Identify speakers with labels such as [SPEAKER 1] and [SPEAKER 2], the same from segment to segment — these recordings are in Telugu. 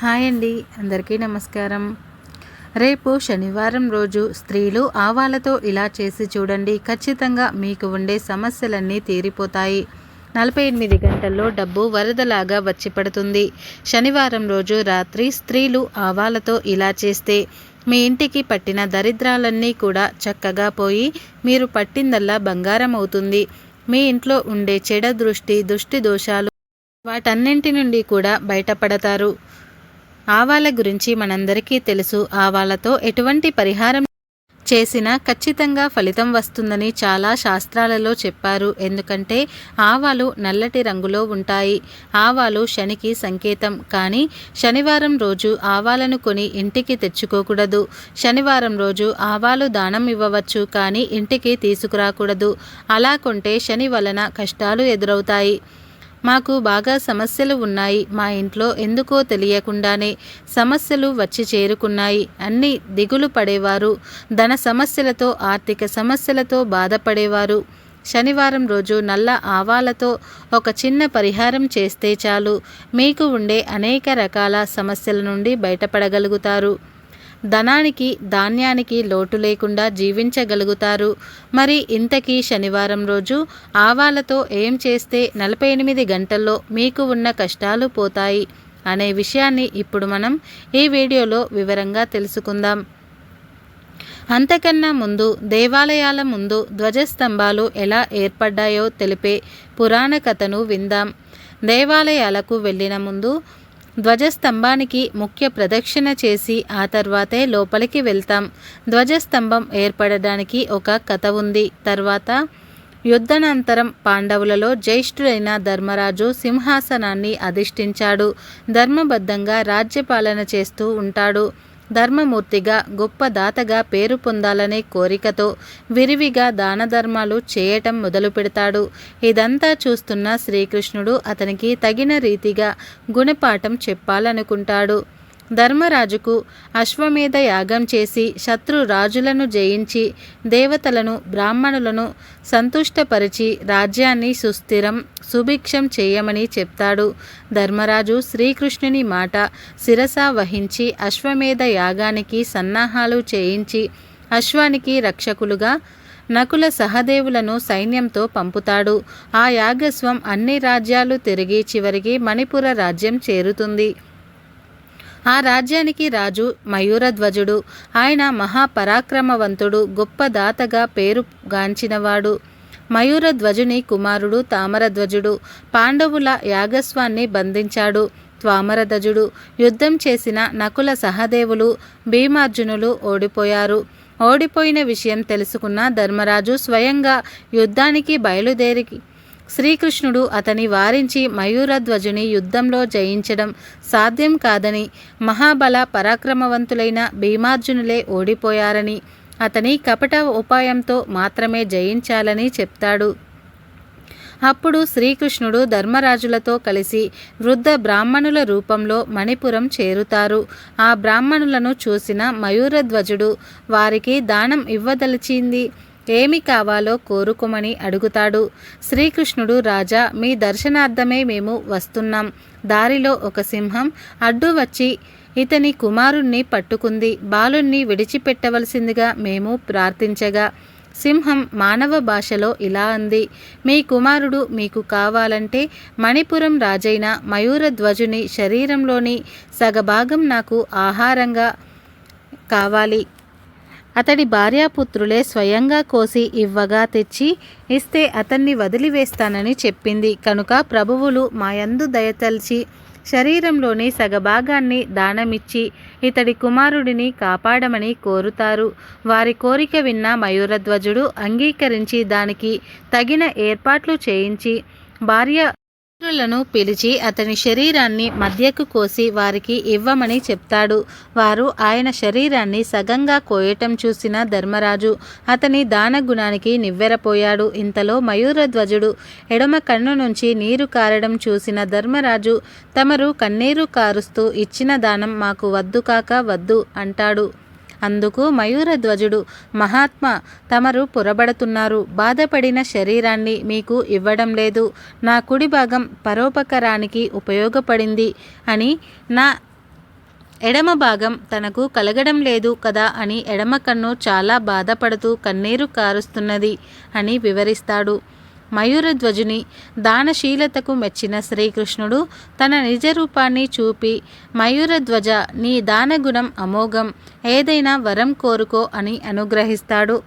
[SPEAKER 1] హాయ్ అండి అందరికీ నమస్కారం. రేపు శనివారం రోజు స్త్రీలు ఆవాలతో ఇలా చేసి చూడండి ఖచ్చితంగా మీకు ఉండే సమస్యలన్నీ తీరిపోతాయి. నలభై ఎనిమిది గంటల్లో డబ్బు వరదలాగా వచ్చి పడుతుంది. శనివారం రోజు రాత్రి స్త్రీలు ఆవాలతో ఇలా చేస్తే మీ ఇంటికి పట్టిన దరిద్రాలన్నీ కూడా చక్కగా పోయి మీరు పట్టిందల్లా బంగారం అవుతుంది. మీ ఇంట్లో ఉండే చెడ దృష్టి దుష్టి దోషాలు వాటన్నింటి నుండి కూడా బయటపడతారు. ఆవాల గురించి మనందరికీ తెలుసు. ఆవాలతో ఎటువంటి పరిహారం చేసినా ఖచ్చితంగా ఫలితం వస్తుందని చాలా శాస్త్రాలలో చెప్పారు. ఎందుకంటే ఆవాలు నల్లటి రంగులో ఉంటాయి. ఆవాలు శనికి సంకేతం. కానీ శనివారం రోజు ఆవాలను కొని ఇంటికి తెచ్చుకోకూడదు. శనివారం రోజు ఆవాలు దానం ఇవ్వవచ్చు. కానీ ఇంటికి తీసుకురాకూడదు. అలా కొంటే శని వలన కష్టాలు ఎదురవుతాయి. మాకు బాగా సమస్యలు ఉన్నాయి మా ఇంట్లో ఎందుకో తెలియకుండానే సమస్యలు వచ్చి చేరుకున్నాయి. అన్ని దిగులు పడేవారు. ధన సమస్యలతో ఆర్థిక సమస్యలతో బాధపడేవారు. శనివారం రోజు నల్ల ఆవాలతో ఒక చిన్న పరిహారం చేస్తే చాలు. మీకు ఉండే అనేక రకాల సమస్యల నుండి బయటపడగలుగుతారు. ధనానికి ధాన్యానికి లోటు లేకుండా జీవించగలుగుతారు. మరి ఇంతకీ శనివారం రోజు ఆవాలతో ఏం చేస్తే నలభై ఎనిమిది గంటల్లో మీకు ఉన్న కష్టాలు పోతాయి అనే విషయాన్ని ఇప్పుడు మనం ఈ వీడియోలో వివరంగా తెలుసుకుందాం. అంతకన్నా ముందు దేవాలయాల ముందు ధ్వజస్తంభాలు ఎలా ఏర్పడ్డాయో తెలిపే పురాణ కథను విందాం. దేవాలయాలకు వెళ్ళిన ముందు ధ్వజస్తంభానికి ముఖ్య ప్రదక్షిణ చేసి ఆ తర్వాతే లోపలికి వెళ్తాం. ధ్వజస్తంభం ఏర్పడడానికి ఒక కథ ఉంది. తర్వాత యుద్ధనంతరం పాండవులలో జ్యేష్ఠుడైన ధర్మరాజు సింహాసనాన్ని అధిష్ఠించాడు. ధర్మబద్ధంగా రాజ్యపాలన చేస్తూ ఉంటాడు. ధర్మమూర్తిగా గొప్ప దాతగా పేరు పొందాలనే కోరికతో విరివిగా దాన ధర్మాలు చేయటం మొదలు పెడతాడు. ఇదంతా చూస్తున్న శ్రీకృష్ణుడు అతనికి తగిన రీతిగా గుణపాఠం చెప్పాలనుకుంటాడు. ధర్మరాజుకు అశ్వమేధ యాగం చేసి శత్రు రాజులను జయించి దేవతలను బ్రాహ్మణులను సంతుష్టపరిచి రాజ్యాన్ని సుస్థిరం సుభిక్షం చేయమని చెప్తాడు. ధర్మరాజు శ్రీకృష్ణుని మాట శిరస వహించి అశ్వమేధ యాగానికి సన్నాహాలు చేయించి అశ్వానికి రక్షకులుగా నకుల సహదేవులను సైన్యంతో పంపుతాడు. ఆ యాగస్వం అన్ని రాజ్యాలు తిరిగి చివరికి మణిపుర రాజ్యం చేరుతుంది. ఆ రాజ్యానికి రాజు మయూరధ్వజుడు. ఆయన మహాపరాక్రమవంతుడు గొప్ప దాతగా పేరుగాంచినవాడు మయూరధ్వజుని కుమారుడు తామరధ్వజుడు. పాండవుల యాగస్వాన్ని బంధించాడు. త్వామరధ్వజుడు. యుద్ధం చేసిన నకుల సహదేవులు భీమార్జునులు ఓడిపోయారు. ఓడిపోయిన విషయం తెలుసుకున్న ధర్మరాజు స్వయంగా యుద్ధానికి బయలుదేరి శ్రీకృష్ణుడు అతని వారించి మయూరధ్వజుని యుద్ధంలో జయించడం సాధ్యం కాదని మహాబల పరాక్రమవంతులైన భీమార్జునులే ఓడిపోయారని అతని కపట ఉపాయంతో మాత్రమే జయించాలని చెప్తాడు. అప్పుడు శ్రీకృష్ణుడు ధర్మరాజులతో కలిసి వృద్ధ బ్రాహ్మణుల రూపంలో మణిపురం చేరుతారు. ఆ బ్రాహ్మణులను చూసిన మయూరధ్వజుడు వారికి దానం ఇవ్వదలిచింది. ఏమి కావాలో కోరుకోమని అడుగుతాడు. శ్రీకృష్ణుడు రాజా మీ దర్శనార్థమే మేము వస్తున్నాం. దారిలో ఒక సింహం అడ్డు వచ్చి ఇతని కుమారుణ్ణి పట్టుకుంది. బాలుణ్ణి విడిచిపెట్టవలసిందిగా మేము ప్రార్థించగా సింహం మానవ భాషలో ఇలా అంది మీ కుమారుడు మీకు కావాలంటే మణిపురం రాజైన మయూరధ్వజుని శరీరంలోని సగభాగం నాకు ఆహారంగా కావాలి. అతడి భార్యాపుత్రులే స్వయంగా కోసి ఇవ్వగా తెచ్చి ఇస్తే అతన్ని వదిలివేస్తానని చెప్పింది. కనుక ప్రభువులు మాయందు దయతల్చి శరీరంలోని సగభాగాన్ని దానమిచ్చి ఇతడి కుమారుడిని కాపాడమని కోరుతారు. వారి కోరిక విన్న మయూరధ్వజుడు అంగీకరించి దానికి తగిన ఏర్పాట్లు చేయించి భార్య మిత్రులను పిలిచి అతని శరీరాన్ని మధ్యకు కోసి వారికి ఇవ్వమని చెప్తాడు. వారు ఆయన శరీరాన్ని సగంగా కోయటం చూసిన ధర్మరాజు అతని దాన గుణానికి నివ్వెరపోయాడు. ఇంతలో మయూరధ్వజుడు ఎడమ కన్ను నుంచి నీరు కారడం చూసిన ధర్మరాజు తమరు కన్నీరు కారుస్తూ ఇచ్చిన దానం మాకు వద్దు కాక వద్దు అంటాడు. అందుకు మయూరధ్వజుడు మహాత్మ తమరు పొరబడుతున్నారు. బాధపడిన శరీరాన్ని మీకు ఇవ్వడం లేదు. నా కుడి భాగం పరోపకరానికి ఉపయోగపడింది అని నా ఎడమ భాగం తనకు కలగడం లేదు కదా అని ఎడమ కన్ను చాలా బాధపడుతూ కన్నీరు కారుస్తున్నది అని వివరిస్తాడు. మయూరధ్వజుని దానశీలతకు మెచ్చిన శ్రీకృష్ణుడు తన నిజ రూపాన్ని చూపి మయూరధ్వజ నీ దానగుణం అమోఘం ఏదైనా వరం కోరుకో అని అనుగ్రహిస్తాడు.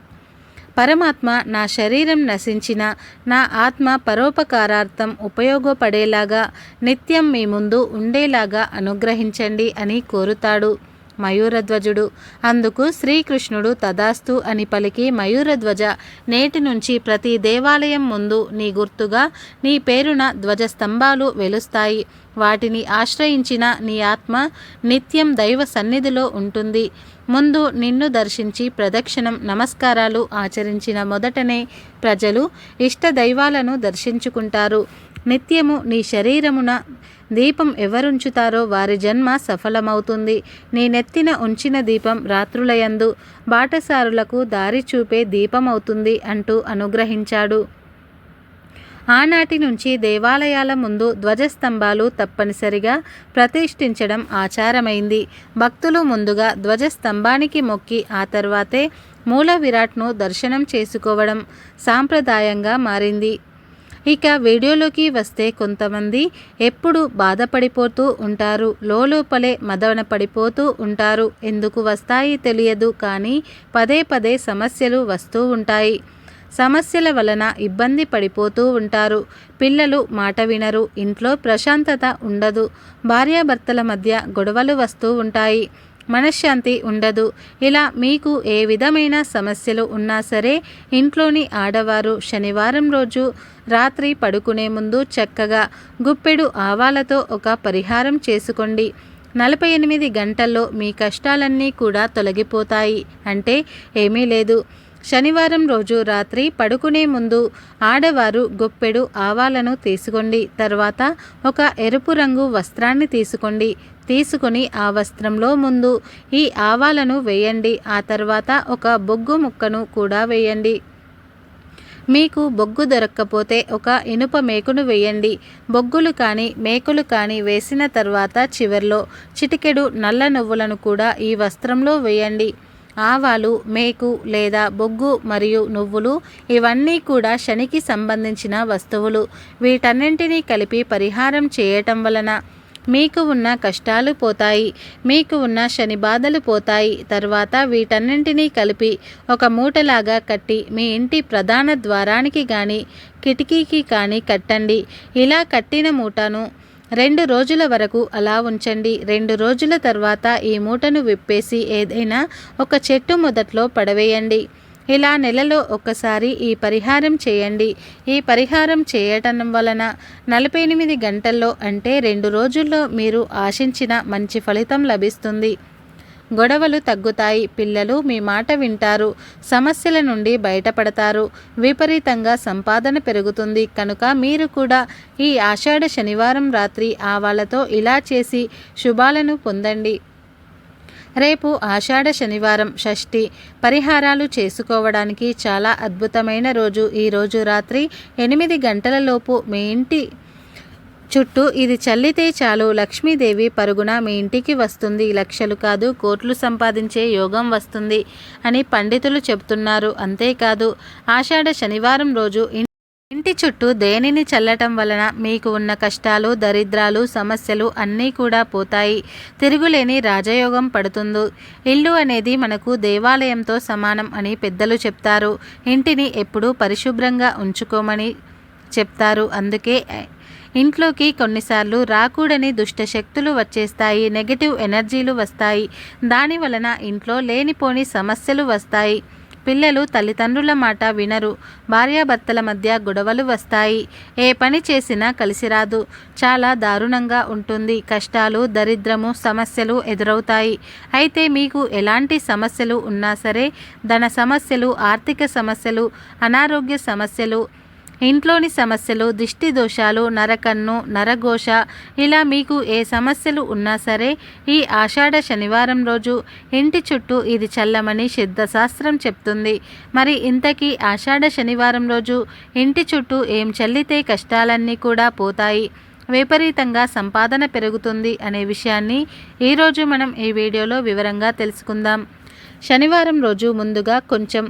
[SPEAKER 1] పరమాత్మ నా శరీరం నశించిన నా ఆత్మ పరోపకారార్థం ఉపయోగపడేలాగా నిత్యం మీ ముందు ఉండేలాగా అనుగ్రహించండి అని కోరుతాడు. మయూరధ్వజుడు. అందుకు శ్రీకృష్ణుడు తదాస్తు అని పలికి మయూరధ్వజ నేటి నుంచి ప్రతి దేవాలయం ముందు నీ గుర్తుగా నీ పేరున ధ్వజ స్తంభాలు వెలుస్తాయి. వాటిని ఆశ్రయించిన నీ ఆత్మ నిత్యం దైవ సన్నిధిలో ఉంటుంది. ముందు నిన్ను దర్శించి ప్రదక్షిణం నమస్కారాలు ఆచరించిన మొదటనే ప్రజలు ఇష్ట దైవాలను దర్శించుకుంటారు. నిత్యము నీ శరీరమున దీపం ఎవరుంచుతారో వారి జన్మ సఫలమవుతుంది. నీ నెత్తిన ఉంచిన దీపం రాత్రులయందు బాటసారులకు దారి చూపే దీపమవుతుంది అంటూ అనుగ్రహించాడు. ఆనాటి నుంచి దేవాలయాల ముందు ధ్వజస్తంభాలు తప్పనిసరిగా ప్రతిష్ఠించడం ఆచారమైంది. భక్తులు ముందుగా ధ్వజస్తంభానికి మొక్కి ఆ తర్వాతే మూల విరాట్ను దర్శనం చేసుకోవడం సాంప్రదాయంగా మారింది. ఇక వీడియోలోకి వస్తే కొంతమంది ఎప్పుడు బాధపడిపోతూ ఉంటారు లోపలే మదన పడిపోతూ ఉంటారు. ఎందుకు వస్తాయి తెలియదు కానీ పదే పదే సమస్యలు వస్తూ ఉంటాయి. సమస్యల వలన ఇబ్బంది పడిపోతూ ఉంటారు. పిల్లలు మాట వినరు ఇంట్లో ప్రశాంతత ఉండదు. భార్యాభర్తల మధ్య గొడవలు వస్తూ ఉంటాయి. మనశ్శాంతి ఉండదు. ఇలా మీకు ఏ విధమైన సమస్యలు ఉన్నా సరే ఇంట్లోని ఆడవారు శనివారం రోజు రాత్రి పడుకునే ముందు చక్కగా గుప్పెడు ఆవాలతో ఒక పరిహారం చేసుకోండి. నలభై ఎనిమిది గంటల్లో మీ కష్టాలన్నీ కూడా తొలగిపోతాయి. అంటే ఏమీ లేదు. శనివారం రోజు రాత్రి పడుకునే ముందు ఆడవారు గొప్పెడు ఆవాలను తీసుకోండి. తర్వాత ఒక ఎరుపు రంగు వస్త్రాన్ని తీసుకోండి. తీసుకొని ఆ వస్త్రంలో ముందు ఈ ఆవాలను వేయండి. ఆ తర్వాత ఒక బొగ్గు ముక్కను కూడా వేయండి. మీకు బొగ్గు దొరక్కపోతే ఒక ఇనుప మేకును వేయండి. బొగ్గులు కానీ మేకులు కానీ వేసిన తర్వాత చివర్లో చిటికెడు నల్ల నువ్వులను కూడా ఈ వస్త్రంలో వేయండి. ఆవాలు మేకు లేదా బొగ్గు మరియు నువ్వులు ఇవన్నీ కూడా శనికి సంబంధించిన వస్తువులు. వీటన్నింటినీ కలిపి పరిహారం చేయటం వలన మీకు ఉన్న కష్టాలు పోతాయి మీకు ఉన్న శని బాధలు పోతాయి. తర్వాత వీటన్నింటినీ కలిపి ఒక మూటలాగా కట్టి మీ ఇంటి ప్రధాన ద్వారానికి కానీ కిటికీకి కానీ కట్టండి. ఇలా కట్టిన మూటను రెండు రోజుల వరకు అలా ఉంచండి. రెండు రోజుల తర్వాత ఈ మూటను విప్పేసి ఏదైనా ఒక చెట్టు మొదట్లో పడవేయండి. ఇలా నెలలో ఒక్కసారి ఈ పరిహారం చేయండి. ఈ పరిహారం చేయటం వలన నలభై ఎనిమిది గంటల్లో అంటే రెండు రోజుల్లో మీరు ఆశించిన మంచి ఫలితం లభిస్తుంది. గొడవలు తగ్గుతాయి. పిల్లలు మీ మాట వింటారు. సమస్యల నుండి బయటపడతారు. విపరీతంగా సంపాదన పెరుగుతుంది. కనుక మీరు కూడా ఈ ఆషాఢ శనివారం రాత్రి ఆవాలతో ఇలా చేసి శుభాలను పొందండి. రేపు ఆషాఢ శనివారం షష్ఠి. పరిహారాలు చేసుకోవడానికి చాలా అద్భుతమైన రోజు. ఈరోజు రాత్రి ఎనిమిది గంటలలోపు మీ ఇంటి చుట్టూ ఇది చల్లితే చాలు. లక్ష్మీదేవి పరుగున మీ ఇంటికి వస్తుంది. లక్షలు కాదు కోట్లు సంపాదించే యోగం వస్తుంది అని పండితులు చెబుతున్నారు. అంతేకాదు ఆషాఢ శనివారం రోజు ఇంటి చుట్టూ దేనిని చల్లటం వలన మీకు ఉన్న కష్టాలు దరిద్రాలు సమస్యలు అన్నీ కూడా పోతాయి. తిరుగులేని రాజయోగం పడుతుంది. ఇల్లు అనేది మనకు దేవాలయంతో సమానం అని పెద్దలు చెప్తారు. ఇంటిని ఎప్పుడూ పరిశుభ్రంగా ఉంచుకోమని చెప్తారు. అందుకే ఇంట్లోకి కొన్నిసార్లు రాకూడని దుష్ట శక్తులు వచ్చేస్తాయి. నెగటివ్ ఎనర్జీలు వస్తాయి. దాని వలన ఇంట్లో లేనిపోని సమస్యలు వస్తాయి. పిల్లలు తల్లిదండ్రుల మాట వినరు. భార్యాభర్తల మధ్య గొడవలు వస్తాయి. ఏ పని చేసినా కలిసి రాదు చాలా దారుణంగా ఉంటుంది. కష్టాలు దరిద్రము సమస్యలు ఎదురవుతాయి. అయితే మీకు ఎలాంటి సమస్యలు ఉన్నా సరే ధన సమస్యలు ఆర్థిక సమస్యలు అనారోగ్య సమస్యలు ఇంట్లోని సమస్యలు దిష్టి దోషాలు నరకన్ను నరఘోష ఇలా మీకు ఏ సమస్యలు ఉన్నా సరే ఈ ఆషాఢ శనివారం రోజు ఇంటి చుట్టూ ఇది చల్లమని సిద్ధశాస్త్రం చెప్తుంది. మరి ఇంతకీ ఆషాఢ శనివారం రోజు ఇంటి చుట్టూ ఏం చల్లితే కష్టాలన్నీ కూడా పోతాయి? విపరీతంగా సంపాదన పెరుగుతుంది అనే విషయాన్ని ఈరోజు మనం ఈ వీడియోలో వివరంగా తెలుసుకుందాం. శనివారం రోజు ముందుగా కొంచెం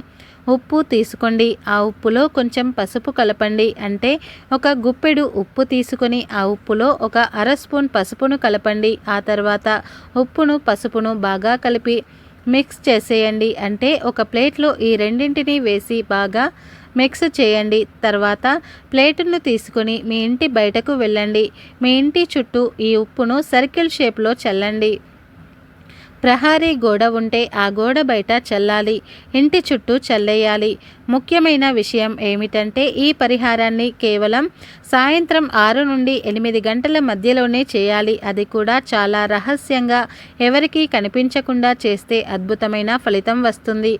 [SPEAKER 1] ఉప్పు తీసుకోండి. ఆ ఉప్పులో కొంచెం పసుపు కలపండి. అంటే ఒక గుప్పెడు ఉప్పు తీసుకొని ఆ ఉప్పులో ఒక అర స్పూన్ పసుపును కలపండి. ఆ తర్వాత ఉప్పును పసుపును బాగా కలిపి మిక్స్ చేసేయండి. అంటే ఒక ప్లేట్లో ఈ రెండింటిని వేసి బాగా మిక్స్ చేయండి. తర్వాత ప్లేటును తీసుకొని మీ ఇంటి బయటకు వెళ్ళండి. మీ ఇంటి చుట్టూ ఈ ఉప్పును సర్కిల్ షేప్లో చల్లండి. ప్రహారీ గోడ ఉంటే ఆ గోడ బయట చల్లాలి ఇంటి చుట్టూ చల్లేయాలి. ముఖ్యమైన విషయం ఏమిటంటే ఈ పరిహారాన్ని కేవలం సాయంత్రం ఆరు నుండి ఎనిమిది గంటల మధ్యలోనే చేయాలి. అది కూడా చాలా రహస్యంగా ఎవరికీ కనిపించకుండా చేస్తే అద్భుతమైన ఫలితం వస్తుంది.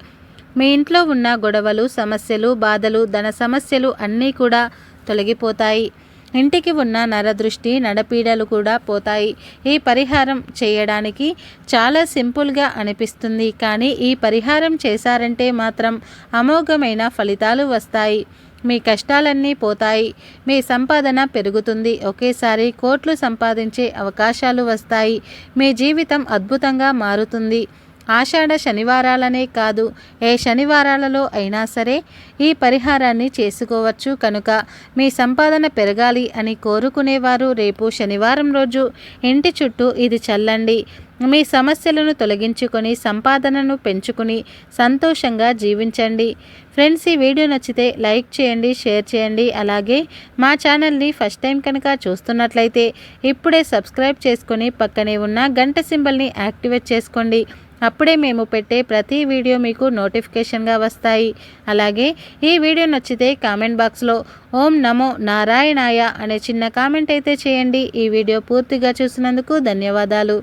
[SPEAKER 1] మీ ఇంట్లో ఉన్న గొడవలు సమస్యలు బాధలు ధన సమస్యలు అన్నీ కూడా తొలగిపోతాయి. ఇంటికి ఉన్న నరదృష్టి నడపీడలు కూడా పోతాయి. ఈ పరిహారం చేయడానికి చాలా సింపుల్గా అనిపిస్తుంది. కానీ ఈ పరిహారం చేశారంటే మాత్రం అమోఘమైన ఫలితాలు వస్తాయి. మీ కష్టాలన్నీ పోతాయి. మీ సంపాదన పెరుగుతుంది. ఒకేసారి కోట్లు సంపాదించే అవకాశాలు వస్తాయి. మీ జీవితం అద్భుతంగా మారుతుంది. ఆషాఢ శనివారాలనే కాదు ఏ శనివారాలలో అయినా సరే ఈ పరిహారాన్ని చేసుకోవచ్చు. కనుక మీ సంపాదన పెరగాలి అని కోరుకునేవారు రేపు శనివారం రోజు. ఇంటి చుట్టూ ఇది చల్లండి. మీ సమస్యలను తొలగించుకొని సంపాదనను పెంచుకుని సంతోషంగా జీవించండి. ఫ్రెండ్స్ ఈ వీడియో నచ్చితే లైక్ చేయండి షేర్ చేయండి. అలాగే మా ఛానల్ని ఫస్ట్ టైం కనుక చూస్తున్నట్లయితే ఇప్పుడే సబ్స్క్రైబ్ చేసుకొని పక్కనే ఉన్న గంట సింబల్ని యాక్టివేట్ చేసుకోండి. అప్పుడే మేము పెట్టే ప్రతి వీడియో మీకు నోటిఫికేషన్గా వస్తాయి. అలాగే ఈ వీడియో నచ్చితే కామెంట్ బాక్స్లో ఓం నమో నారాయణాయ అనే చిన్న కామెంట్ అయితే చేయండి. ఈ వీడియో పూర్తిగా చూసినందుకు ధన్యవాదాలు.